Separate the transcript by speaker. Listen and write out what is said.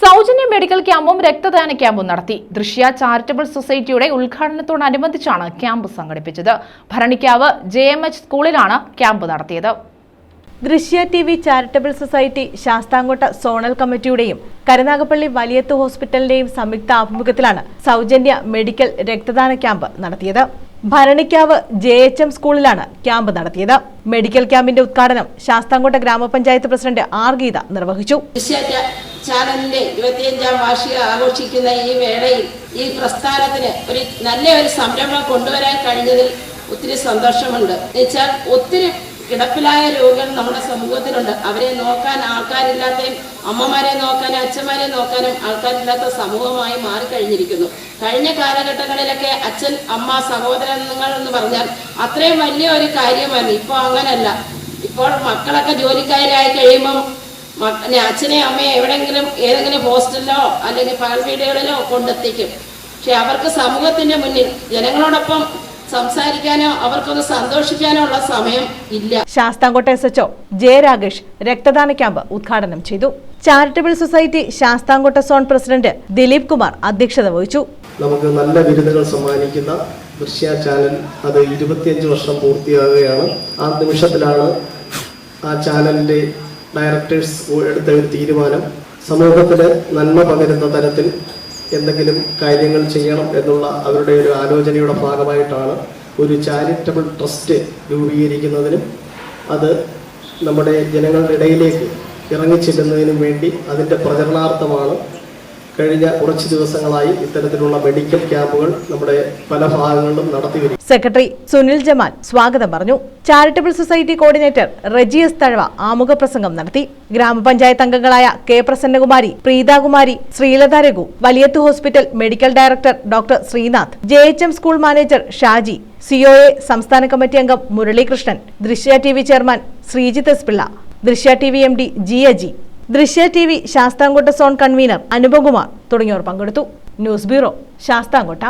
Speaker 1: സൗജന്യ മെഡിക്കൽ ക്യാമ്പും രക്തദാന ക്യാമ്പും നടത്തി. ദൃശ്യ ചാരിറ്റബിൾ സൊസൈറ്റിയുടെ ഉദ്ഘാടനത്തോടനുബന്ധിച്ചാണ് ക്യാമ്പ് സംഘടിപ്പിച്ചത്. ഭരണിക്കാവ് ജെ എം എച്ച് സ്കൂളിലാണ് ക്യാമ്പ് നടത്തിയത്.
Speaker 2: Drishya T V charitable society Sasthamkotta zonal കമ്മിറ്റിയുടെയും Karunagappally Valiyath ഹോസ്പിറ്റലിന്റെയും സംയുക്ത ആഭിമുഖ്യത്തിലാണ് സൗജന്യ മെഡിക്കൽ രക്തദാന ക്യാമ്പ് നടത്തിയത്. ഭരണിക്കാവ് ജെ എച്ച് എം സ്കൂളിലാണ് ക്യാമ്പ് നടത്തിയത്. മെഡിക്കൽ ക്യാമ്പിന്റെ ഉദ്ഘാടനം ശാസ്താംകോട്ട ഗ്രാമപഞ്ചായത്ത് പ്രസിഡന്റ് ആർ ഗീത നിർവഹിച്ചു.
Speaker 3: ചാനലിന്റെ ഇരുപത്തിയഞ്ചാം വാർഷികം ആഘോഷിക്കുന്ന ഈ വേളയിൽ ഈ പ്രസ്ഥാനത്തിന് ഒരു നല്ല ഒരു സംരംഭം കൊണ്ടുവരാൻ കഴിഞ്ഞതിൽ ഒത്തിരി സന്തോഷമുണ്ട്. എന്നുവെച്ചാൽ ഒത്തിരി കിടപ്പിലായ രോഗികൾ നമ്മുടെ സമൂഹത്തിലുണ്ട്. അവരെ നോക്കാൻ ആൾക്കാരില്ലാത്തയും അമ്മമാരെ നോക്കാനും അച്ഛന്മാരെ നോക്കാനും ആൾക്കാരില്ലാത്ത സമൂഹമായി മാറിക്കഴിഞ്ഞിരിക്കുന്നു. കഴിഞ്ഞ കാലഘട്ടങ്ങളിലൊക്കെ അച്ഛൻ അമ്മ സഹോദരങ്ങൾ എന്ന് പറഞ്ഞാൽ അത്രയും വലിയ ഒരു കാര്യമായിരുന്നു. ഇപ്പോൾ അങ്ങനല്ല. ഇപ്പോൾ മക്കളൊക്കെ ജോലിക്കാരായി കഴിയുമ്പം അച്ഛനെയും അമ്മയും എവിടെയെങ്കിലും ഏതെങ്കിലും ഹോസ്റ്റലിലോ അല്ലെങ്കിൽ പകൽ വീടുകളിലോ കൊണ്ടെത്തിക്കും. പക്ഷെ അവർക്ക് സമൂഹത്തിന്റെ മുന്നിൽ ജനങ്ങളോടൊപ്പം സംസാരിക്കാനോ അവർക്കൊന്ന് സന്തോഷിക്കാനോ ഉള്ള സമയം ഇല്ല.
Speaker 2: Sasthamcotta S H O J Ragesh രക്തദാന ക്യാമ്പ് ഉദ്ഘാടനം ചെയ്തു. Charitable society Sasthamcotta zone president Dileep Kumar അധ്യക്ഷത വഹിച്ചു.
Speaker 4: നമുക്ക് നല്ല ബിരുദങ്ങൾ സമ്മാനിക്കുന്ന ദൃശ്യ ചാനൽ അത് ഇരുപത്തിയഞ്ച് വർഷം പൂർത്തിയാകുകയാണ് ആ നിമിഷത്തിലാണ് ആ ചാനലിന്റെ ഡയറക്ടേഴ്സ് എടുത്ത ഒരു തീരുമാനം സമൂഹത്തിന് നന്മ പകരുന്ന തരത്തിൽ എന്തെങ്കിലും കാര്യങ്ങൾ ചെയ്യണം എന്നുള്ള അവരുടെ ഒരു ആലോചനയുടെ ഭാഗമായിട്ടാണ് ഒരു ചാരിറ്റബിൾ ട്രസ്റ്റ് രൂപീകരിക്കുന്നതിനും അത് നമ്മുടെ ജനങ്ങളുടെ ഇടയിലേക്ക് ഇറങ്ങിച്ചെല്ലുന്നതിനും വേണ്ടി അതിന്റെ പ്രചരണാർത്ഥമാണ് കഴിഞ്ഞ കുറച്ച് ദിവസങ്ങളായി ഇത്തരത്തിലുള്ള മെഡിക്കൽ ക്യാമ്പുകൾ നമ്മുടെ പല ഭാഗങ്ങളിലും നടത്തി വരും.
Speaker 2: സെക്രട്ടറി സുനിൽ ജമാൽ സ്വാഗതം പറഞ്ഞു. Charitable society coordinator Rejiyas Thazhava ആമുഖ പ്രസംഗം നടത്തി. ഗ്രാമപഞ്ചായത്ത് അംഗങ്ങളായ K Prasannakumari Preethakumari Sreelatha Raghu Valiyath hospital medical director doctor Sreenath J H M school manager Shaji C O A സംസ്ഥാന കമ്മിറ്റി അംഗം Muralikrishnan Drishya T V chairman Sreejith S Pillai Drishya T V M D G Aji Drishya T V Sasthamcotta zone convener Anupakumar തുടങ്ങിയവർ പങ്കെടുത്തു. News bureau Sasthamcotta.